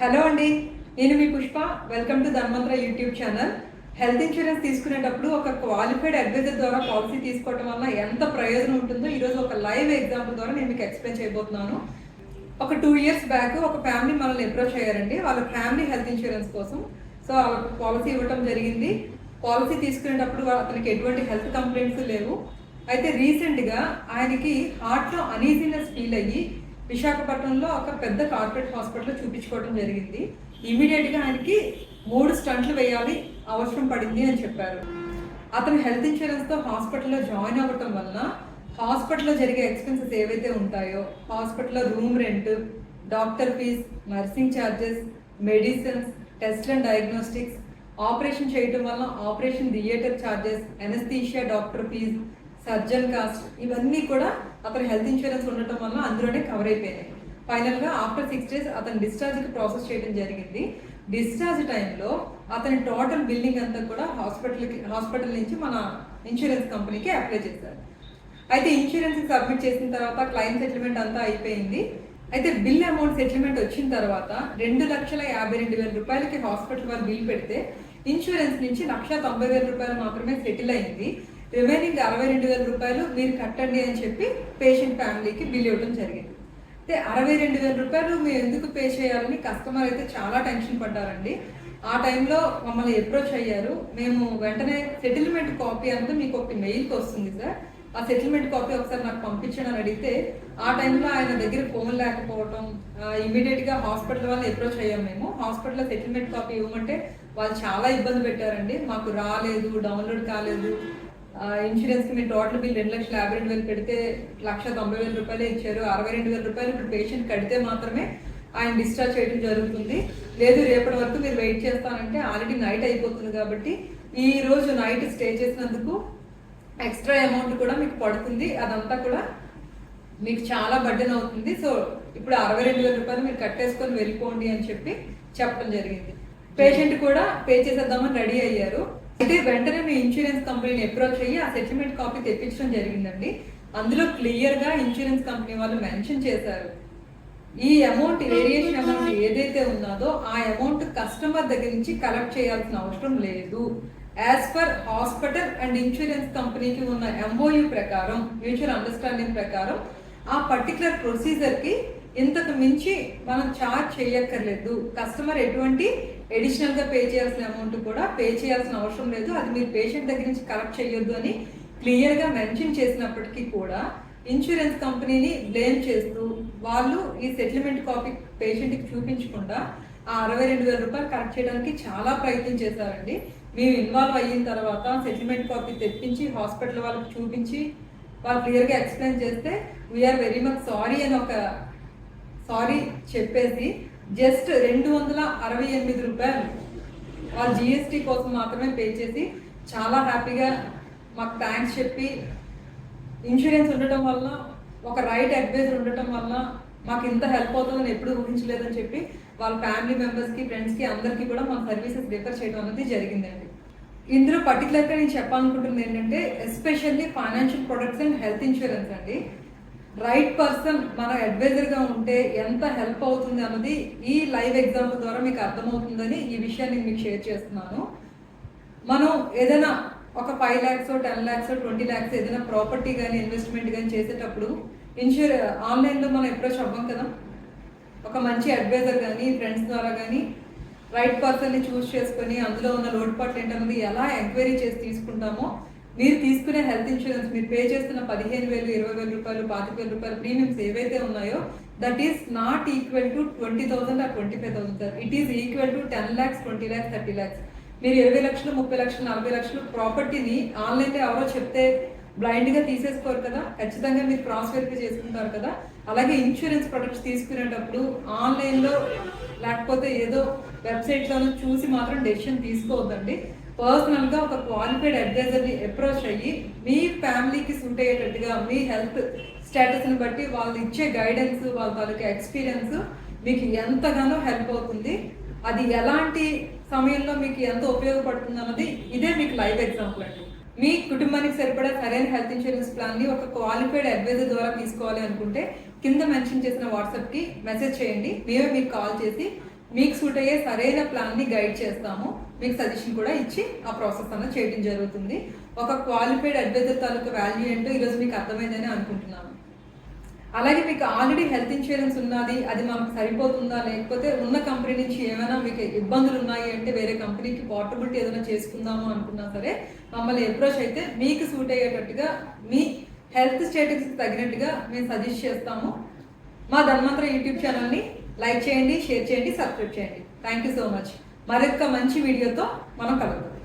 Hello అండి నేను మీ Pushpa. Welcome to Dhanvantara YouTube channel health insurance తీసుకునేటప్పుడు ఒక క్వాలిఫైడ్ అడ్వైజర్ ద్వారా పాలసీ తీసుకోవడం వల్ల ఎంత ప్రయోజనం ఉంటుందో ఈరోజు ఒక లైవ్ ఎగ్జాంపుల్ ద్వారా నేను మీకు ఎక్స్ప్లెయిన్ చేయబోతున్నాను. ఒక టూ ఇయర్స్ బ్యాక్ ఒక ఫ్యామిలీ మనల్ని అప్రోచ్ అయ్యారండి. వాళ్ళ ఫ్యామిలీ హెల్త్ ఇన్సూరెన్స్ కోసం. సో వాళ్ళకి పాలసీ ఇవ్వటం జరిగింది. పాలసీ తీసుకునేటప్పుడు అతనికి ఎటువంటి హెల్త్ కంప్లైంట్స్ లేవు. అయితే రీసెంట్గా ఆయనకి హార్ట్లో అనీజీనెస్ ఫీల్ అయ్యి విశాఖపట్నంలో ఒక పెద్ద కార్పొరేట్ హాస్పిటల్లో చూపించుకోవడం జరిగింది. ఇమీడియట్గా ఆయనకి మూడు స్టంట్లు వేయాలి అవసరం పడింది అని చెప్పారు. అతను హెల్త్ ఇన్సూరెన్స్తో హాస్పిటల్లో జాయిన్ అవ్వటం వలన హాస్పిటల్లో జరిగే ఎక్స్పెన్సెస్ ఏవైతే ఉంటాయో హాస్పిటల్లో room rent doctor fee nursing charges medicines test and diagnostics operation చేయటం వల్ల operation theatre charges anaesthesia doctor fee surgeon cost ఇవన్నీ కూడా అతని హెల్త్ ఇన్సూరెన్స్ ఉండటం వల్ల అందులోనే కవర్ అయిపోయినాయి. ఫైనల్గా ఆఫ్టర్ సిక్స్ డేస్ అతని డిశ్చార్జ్కి ప్రాసెస్ చేయడం జరిగింది. డిశ్చార్జ్ టైంలో అతని టోటల్ బిల్లింగ్ అంతా కూడా హాస్పిటల్కి హాస్పిటల్ నుంచి మన ఇన్సూరెన్స్ కంపెనీకి అప్లై చేశారు. అయితే ఇన్సూరెన్స్ సబ్మిట్ చేసిన తర్వాత క్లైమ్ సెటిల్మెంట్ అంతా అయిపోయింది. అయితే బిల్ అమౌంట్ సెటిల్మెంట్ వచ్చిన తర్వాత రెండు లక్షల యాభై రెండు వేల రూపాయలకి హాస్పిటల్ వారు బిల్ పెడితే ఇన్సూరెన్స్ నుంచి లక్ష తొంభై వేల రూపాయలు మాత్రమే సెటిల్ అయింది. రిమైనింగ్ అరవై రెండు వేల రూపాయలు మీరు కట్టండి అని చెప్పి పేషెంట్ ఫ్యామిలీకి బిల్ ఇవ్వడం జరిగింది. అయితే అరవై రెండు వేల రూపాయలు మీరు ఎందుకు పే చేయాలని కస్టమర్ అయితే చాలా టెన్షన్ పడ్డారండి. ఆ టైంలో మమ్మల్ని అప్రోచ్ అయ్యారు. మేము వెంటనే సెటిల్మెంట్ కాపీ అంతా మీకు ఒక మెయిల్కి వస్తుంది సార్. ఆ సెటిల్మెంట్ కాపీ ఒకసారి నాకు పంపించండి అని అడిగితే ఆ టైంలో ఆయన దగ్గర ఫోన్ లేకపోవటం ఇమీడియట్గా హాస్పిటల్ వాళ్ళని అప్రోచ్ అయ్యాం మేము. హాస్పిటల్లో సెటిల్మెంట్ కాపీ ఇవ్వమంటే వాళ్ళు చాలా ఇబ్బంది పెట్టారండి. మాకు రాలేదు డౌన్లోడ్ కాలేదు. ఇన్సూరెన్స్కి మీరు టోటల్ బిల్ రెండు లక్షల యాభై రెండు వేలు కడితే లక్ష తొంభై వేల రూపాయలే ఇచ్చారు. అరవై రెండు వేల రూపాయలు ఇప్పుడు పేషెంట్ కడితే మాత్రమే ఆయన డిశ్చార్జ్ చేయడం జరుగుతుంది. లేదు రేపటి వరకు మీరు వెయిట్ చేస్తానంటే ఆల్రెడీ నైట్ అయిపోతుంది కాబట్టి ఈ రోజు నైట్ స్టే చేసినందుకు ఎక్స్ట్రా అమౌంట్ కూడా మీకు పడుతుంది. అదంతా కూడా మీకు చాలా బడ్డన్ అవుతుంది. సో ఇప్పుడు అరవై రెండు వేల రూపాయలు మీరు కట్టేసుకొని వెళ్ళిపోండి అని చెప్పి చెప్పడం జరిగింది. పేషెంట్ కూడా పే చేసేద్దామని రెడీ అయ్యారు. అయితే వెంటనే మీ ఇన్సూరెన్స్ కంపెనీని అప్రోచ్ అయ్యి ఆ సెటిల్మెంట్ కాపీ తెప్పించడం జరిగిందండి. అందులో క్లియర్గా ఇన్సూరెన్స్ కంపెనీ వాళ్ళు మెన్షన్ చేశారు. ఈ అమౌంట్ వేరియేషన్ అమౌంట్ ఏదైతే ఉన్నదో ఆ అమౌంట్ కస్టమర్ దగ్గర నుంచి కలెక్ట్ చేయాల్సిన అవసరం లేదు. As per hospital and insurance కంపెనీకి ఉన్న ఎంఓయు ప్రకారం మ్యూచువల్ అండర్స్టాండింగ్ ప్రకారం ఆ పర్టికులర్ ప్రొసీజర్కి ఇంతకు మించి మనం చార్జ్ చేయక్కర్లేదు. కస్టమర్ ఎటువంటి ఎడిషనల్గా పే చేయాల్సిన అమౌంట్ కూడా పే చేయాల్సిన అవసరం లేదు. అది మీరు పేషెంట్ దగ్గర నుంచి కలెక్ట్ చేయొద్దు అని క్లియర్గా మెన్షన్ చేసినప్పటికీ కూడా ఇన్సూరెన్స్ కంపెనీని బ్లేమ్ చేస్తూ వాళ్ళు ఈ సెటిల్మెంట్ కాపీ పేషెంట్కి చూపించకుండా ఆ అరవై రెండు వేల రూపాయలు కరెక్ట్ చేయడానికి చాలా ప్రయత్నం చేశారండి. మేము ఇన్వాల్వ్ అయిన తర్వాత సెటిల్మెంట్ కాపీ తెప్పించి హాస్పిటల్ వాళ్ళకి చూపించి వాళ్ళు క్లియర్గా ఎక్స్ప్లెయిన్ చేస్తే వీఆర్ వెరీ మచ్ సారీ అని ఒక సారీ చెప్పేసి జస్ట్ రెండు వందల అరవై ఎనిమిది రూపాయలు. వాళ్ళు జిఎస్టీ కోసం మాత్రమే పే చేసి చాలా హ్యాపీగా మాకు థ్యాంక్స్ చెప్పి ఇన్సూరెన్స్ ఉండటం వల్ల ఒక రైట్ అడ్వైజర్ ఉండటం వల్ల మాకు ఇంత హెల్ప్ అవుతుందని ఎప్పుడు ఊహించలేదని చెప్పి వాళ్ళ ఫ్యామిలీ మెంబర్స్కి ఫ్రెండ్స్కి అందరికీ కూడా మా సర్వీసెస్ రిఫర్ చేయడం అనేది జరిగిందండి. ఇందులో పర్టికులర్గా నేను చెప్పాలనుకుంటుంది ఏంటంటే especially financial products and health insurance అండి. రైట్ పర్సన్ మన అడ్వైజర్గా ఉంటే ఎంత హెల్ప్ అవుతుంది అన్నది ఈ లైవ్ ఎగ్జాంపుల్ ద్వారా మీకు అర్థమవుతుందని ఈ విషయాన్ని మీకు షేర్ చేస్తున్నాను. మనం ఏదైనా ఒక five lakhs ten lakhs twenty lakhs ఏదైనా ప్రాపర్టీ కానీ ఇన్వెస్ట్మెంట్ కానీ చేసేటప్పుడు ఇన్సూర్ ఆన్లైన్లో మనం అప్రోచ్ అవ్వం కదా. ఒక మంచి అడ్వైజర్ కానీ ఫ్రెండ్స్ ద్వారా కానీ రైట్ పర్సన్ని చూస్ చేసుకొని అందులో ఉన్న లోటుపాట్లు ఏంటన్నది ఎలా ఎంక్వైరీ చేసి తీసుకుంటామో మీరు తీసుకునే హెల్త్ ఇన్సూరెన్స్ మీరు పే చేస్తున్న పదిహేను వేలు ఇరవై వేల రూపాయలు పాతిక వేల రూపాయలు ప్రీమియమ్స్ ఏవైతే ఉన్నాయో that is not equal to twenty thousand or twenty five thousand sir it is equal to ten lakhs twenty lakhs thirty lakhs మీరు ఇరవై లక్షలు ముప్పై లక్షలు నలభై లక్షలు ప్రాపర్టీని ఆన్లైన్లో ఎవరో చెప్తే బ్లైండ్గా తీసేసుకోరు కదా ఖచ్చితంగా మీరు క్రాస్ వెరిఫై చేసుకుంటారు కదా. అలాగే ఇన్సూరెన్స్ ప్రొడక్ట్స్ తీసుకునేటప్పుడు ఆన్లైన్లో లేకపోతే ఏదో వెబ్సైట్లోనూ చూసి మాత్రం డెసిషన్ తీసుకోవద్దండి. పర్సనల్గా ఒక క్వాలిఫైడ్ అడ్వైజర్ని అప్రోచ్ అయ్యి మీ ఫ్యామిలీకి సూట్ అయ్యేటట్టుగా మీ హెల్త్ స్టేటస్ని బట్టి వాళ్ళు ఇచ్చే గైడెన్స్ వాళ్ళ తాలూకా ఎక్స్పీరియన్స్ మీకు ఎంతగానో హెల్ప్ అవుతుంది. అది ఎలాంటి సమయంలో మీకు ఎంత ఉపయోగపడుతుంది అన్నది ఇదే మీకు లైవ్ ఎగ్జాంపుల్ అండి. మీ కుటుంబానికి సరిపడా సరైన హెల్త్ ఇన్సూరెన్స్ ప్లాన్ని ఒక క్వాలిఫైడ్ అడ్వైజర్ ద్వారా తీసుకోవాలి అనుకుంటే కింద మెన్షన్ చేసిన వాట్సాప్కి మెసేజ్ చేయండి. మేమే మీకు కాల్ చేసి మీకు సూట్ అయ్యే సరైన ప్లాన్ని గైడ్ చేస్తాము. మీకు సజెషన్ కూడా ఇచ్చి ఆ ప్రాసెస్ అన్నది చేయడం జరుగుతుంది. ఒక క్వాలిఫైడ్ అడ్వైజర్ తాలూకు వాల్యూ ఏంటో ఈరోజు మీకు అర్థమైందని అనుకుంటున్నాను. అలాగే మీకు ఆల్రెడీ హెల్త్ ఇన్సూరెన్స్ ఉన్నది అది మాకు సరిపోతుందా? లేకపోతే ఉన్న కంపెనీ నుంచి ఏమైనా మీకు ఇబ్బందులు ఉన్నాయి అంటే వేరే కంపెనీకి పోర్టబిలిటీ ఏదైనా చేసుకుందాము అనుకున్నా సరే మమ్మల్ని అప్రోచ్ అయితే మీకు సూట్ అయ్యేటట్టుగా మీ హెల్త్ స్టేటస్కి తగినట్టుగా మేము సజెస్ట్ చేస్తాము. మా ధన్వంతర యూట్యూబ్ ఛానల్ని లైక్ చేయండి షేర్ చేయండి సబ్స్క్రైబ్ చేయండి. థ్యాంక్ యూ సో మచ్ మరొక మంచి వీడియోతో మనం కలుగుతాం